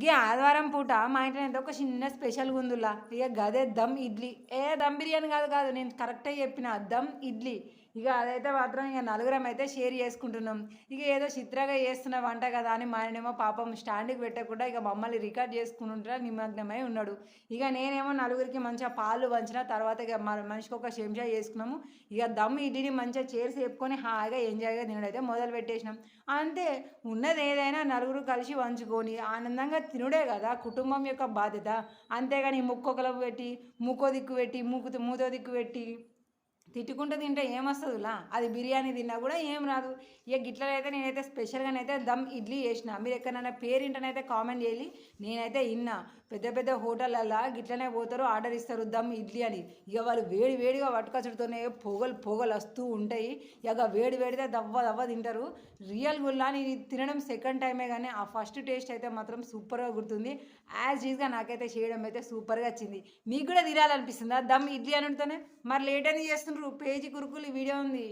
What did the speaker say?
గీ ఆదివారం పూట మా ఇంట్లో ఏదో ఒక చిన్న స్పెషల్ గుందులా. ఇక గదే దమ్ ఇడ్లీ. ఏ దమ్ బిర్యానీ కాదు కాదు నేను కరెక్టే చెప్పిన దమ్ ఇడ్లీ. ఇక అదైతే మాత్రం ఇక నలుగురం అయితే షేర్ చేసుకుంటున్నాం. ఇక ఏదో చిత్రగా చేస్తున్న వంట కదా అని మా ఆయనేమో పాపం స్టాండ్కి పెట్టకుండా ఇక మమ్మల్ని రికార్డ్ చేసుకుంటుంటా నిమగ్నమై ఉన్నాడు. ఇక నేనేమో నలుగురికి మంచిగా పాలు వంచిన తర్వాత ఇక మన మనిషికి ఒక చెంచా చేసుకున్నాము. ఇక దమ్ ఇడ్లీని మంచిగా చేర్స్ చెప్పుకొని హాయిగా ఎంజాయ్గా తినడైతే మొదలు పెట్టేసినాం. అంతే ఉన్నది ఏదైనా నలుగురు కలిసి వంచుకొని ఆనందంగా తినుడే కదా కుటుంబం యొక్క బాధ్యత. అంతేగాని ముక్కొకలకు పెట్టి ముక్కో దిక్కు పెట్టి మూకు మూతో దిక్కు పెట్టి తిట్టుకుంటూ తింటే ఏమొస్తుందిలా? అది బిర్యానీ తిన్నా కూడా ఏం రాదు. ఇక గిట్లనైతే నేనైతే స్పెషల్గానైతే దమ్ ఇడ్లీ చేసిన. మీరు ఎక్కడైనా పేరింటనైతే కామెంట్ చేయాలి. నేనైతే ఇన్నా. పెద్ద పెద్ద హోటళ్ళల్లో గిట్లనే పోతారు ఆర్డర్ ఇస్తారు దమ్ ఇడ్లీ అని. ఇక వాళ్ళు వేడి వేడిగా పట్టుకొచ్చడితోనే పొగలు పొగలు వస్తూ ఉంటాయి. ఇక వేడి వేడితే దవ్వ దవ్వ తింటారు. రియల్ గుల్లా నేను తినడం సెకండ్ టైమే కానీ ఆ ఫస్ట్ టేస్ట్ అయితే మాత్రం సూపర్గా గుర్తుంది. యాజ్ ఈజ్గా నాకైతే చేయడం అయితే సూపర్గా వచ్చింది. మీకు కూడా తినాలనిపిస్తుందా దమ్ ఇడ్లీ అనుడితోనే? మరి లేట్ అని చేస్తుండ్రు పేజీ కురుకులు వీడియో ఉంది.